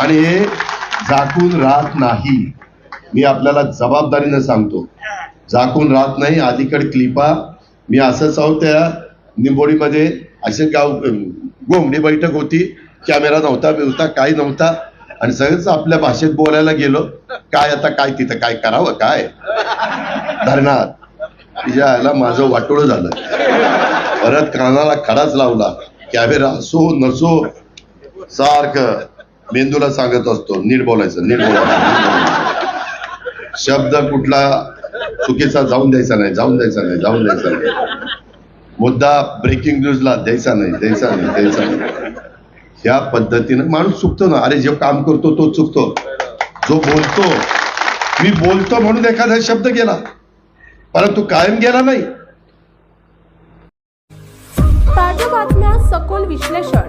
आणि हे झाकून राहत नाही. मी आपल्याला जबाबदारीनं सांगतो. झाकून राहत नाही अलीकडे क्लिपा. मी असंच आहोत त्या निंबोडीमध्ये. असे गाव गोमडी बैठक होती. कॅमेरा नव्हता बिवता काही नव्हता. आणि सगळंच आपल्या भाषेत बोलायला गेलो. काय आता काय तिथं काय करावं काय? धरणात. तिच्या आयला माझं वाटोळं झालं. परत कानाला खडाच लावला. कॅमेरा असो नसो सारखं. मेंदूला सांगत असतो नीट बोलायचं नीट बोलायचं शब्द कुठला चुकीचा जाऊन द्यायचा नाही जाऊन द्यायचा नाही जाऊन द्यायचा नाही. मुद्दा ब्रेकिंग न्यूजला द्यायचा नाही द्यायचा नाही द्यायचा नाही. ह्या पद्धतीनं माणूस चुकतो ना अरे जो काम करतो तो चुकतो. जो बोलतो मी बोलतो म्हणून एखादा शब्द गेला परंतु कायम गेला नाही. ताज्या बातम्या सखोल विश्लेषण.